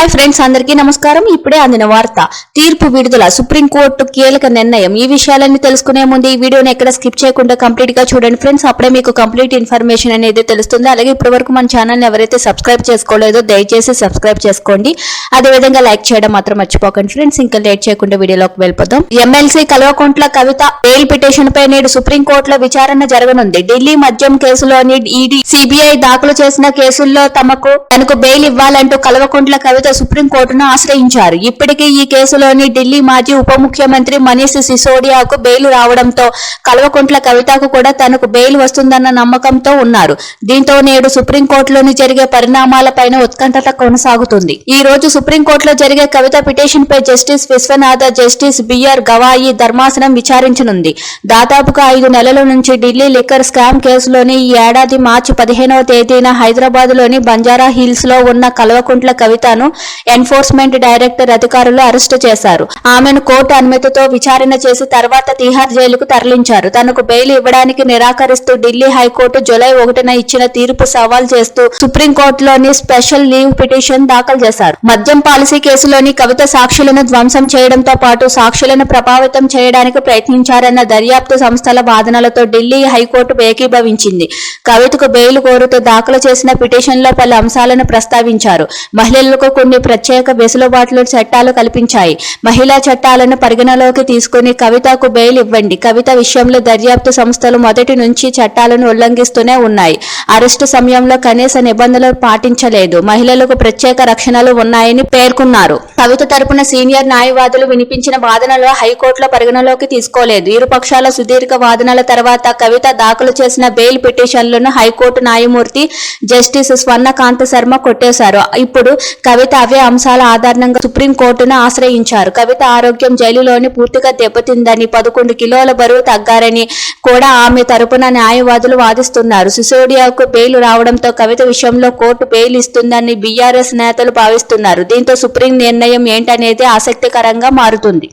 Hi friends అందరికీ నమస్కారం. ఇప్పుడే అందిన వార్త తీర్పు విడుదల సుప్రీంకోర్టు కీలక నిర్ణయం. ఈ విషయాలన్నీ తెలుసుకునే ముందు ఈ వీడియోని ఎక్కడ స్కిప్ చేయకుండా కంప్లీట్గా చూడండి ఫ్రెండ్స్. అప్పుడే మీకు కంప్లీట్ ఇన్ఫర్మేషన్ అనేది తెలుస్తుంది. అలాగే ఇప్పటి వరకు మన ఛానల్ ఎవరైతే సబ్స్క్రైబ్ చేసుకోలేదో దయచేసి సబ్స్క్రైబ్ చేసుకోండి. అదే విధంగా లైక్ చేయడం మాత్రం మర్చిపోకండి ఫ్రెండ్స్. ఇంకా లేట్ చేయకుండా వీడియోలోకి వెళ్ళిపోదాం. MLC Kalvakuntla Kavitha bail petition పై నేడు సుప్రీంకోర్టులో విచారణ జరగనుంది. ఢిల్లీ మద్యం కేసులోని ఈడీ సిబిఐ దాఖలు చేసిన కేసుల్లో తమకు తనకు బెయిల్ ఇవ్వాలంటూ కల్వకుంట్ల కవిత సుప్రీంకోర్టును ఆశ్రయించారు. ఇప్పటికే ఈ కేసులోని ఢిల్లీ మాజీ ఉప ముఖ్యమంత్రి మనీష్ సిసోడియాకు బెయిల్ రావడంతో కల్వకుంట్ల కవితకు కూడా తనకు బెయిల్ వస్తుందన్న నమ్మకంతో ఉన్నారు. దీంతో నేడు సుప్రీంకోర్టులోని జరిగే పరిణామాలపైన ఉత్కంఠత కొనసాగుతుంది. ఈ రోజు సుప్రీంకోర్టులో జరిగే కవిత పిటిషన్ పై justice Viswanatha justice BR Gavai ధర్మాసనం విచారించనుంది. దాదాపుగా ఐదు నెలల నుంచి ఢిల్లీ లిక్కర్ స్కామ్ కేసులోని ఈ ఏడాది మార్చి పదిహేనవ తేదీన హైదరాబాద్లోని బంజారా హిల్స్లో ఉన్న కల్వకుంట్ల కవితను ఎన్ఫోర్స్మెంట్ డైరెక్టర్ అధికారులు అరెస్టు చేశారు. ఆమెను కోర్టు అనుమతితో విచారణ చేసి తర్వాత తిహార్ జైలుకు తరలించారు. తనకు బెయిల్ ఇవ్వడానికి నిరాకరిస్తూ ఢిల్లీ హైకోర్టు జూలై ఒకటిన ఇచ్చిన తీర్పు సవాల్ చేస్తూ సుప్రీంకోర్టులోని స్పెషల్ లీవ్ పిటిషన్ దాఖలు చేశారు. మద్యం పాలసీ కేసులోని కవిత సాక్షులను ధ్వంసం చేయడంతో పాటు సాక్షులను ప్రభావితం చేయడానికి ప్రయత్నించారన్న దర్యాప్తు సంస్థల వాదనలతో ఢిల్లీ హైకోర్టు ఏకీభవించింది. కవితకు బెయిల్ కోరుతూ దాఖలు చేసిన పిటిషన్లో పలు అంశాలను ప్రస్తావించారు. మహిళలకు కొన్ని ప్రత్యేక వెసులుబాట్లు చట్టాలు కల్పించాయి. మహిళా చట్టాలను పరిగణలోకి తీసుకుని కవితకు బెయిల్ ఇవ్వండి. కవిత విషయంలో దర్యాప్తు సంస్థలు మొదటి నుంచి చట్టాలను ఉల్లంఘిస్తూనే ఉన్నాయి. అరెస్టు సమయంలో కనీస నిబంధనలు పాటించలేదు. మహిళలకు ప్రత్యేక రక్షణలు ఉన్నాయని పేర్కొన్నారు. కవిత తరపున సీనియర్ న్యాయవాదులు వినిపించిన వాదనలు హైకోర్టులో పరిగణలోకి తీసుకోలేదు. ఇరు పక్షాల సుదీర్ఘ వాదనల తర్వాత కవిత దాఖలు చేసిన బెయిల్ పిటిషన్లను హైకోర్టు న్యాయమూర్తి జస్టిస్ స్వర్ణకాంత శర్మ కొట్టేశారు. ఇప్పుడు కవిత అవే అంశాల ఆధారంగా సుప్రీంకోర్టును ఆశ్రయించారు. కవిత ఆరోగ్యం జైలులోని పూర్తిగా దెబ్బతిందని పదకొండు కిలోల బరువు తగ్గారని కూడా ఆమె తరపున న్యాయవాదులు వాదిస్తున్నారు. సిసోడియాకు బెయిల్ రావడంతో కవిత విషయంలో కోర్టు బెయిల్ ఇస్తుందని బీఆర్ఎస్ నేతలు భావిస్తున్నారు. దీంతో సుప్రీం నిర్ణయం ఏంటనేది ఆసక్తికరంగా మారుతుంది.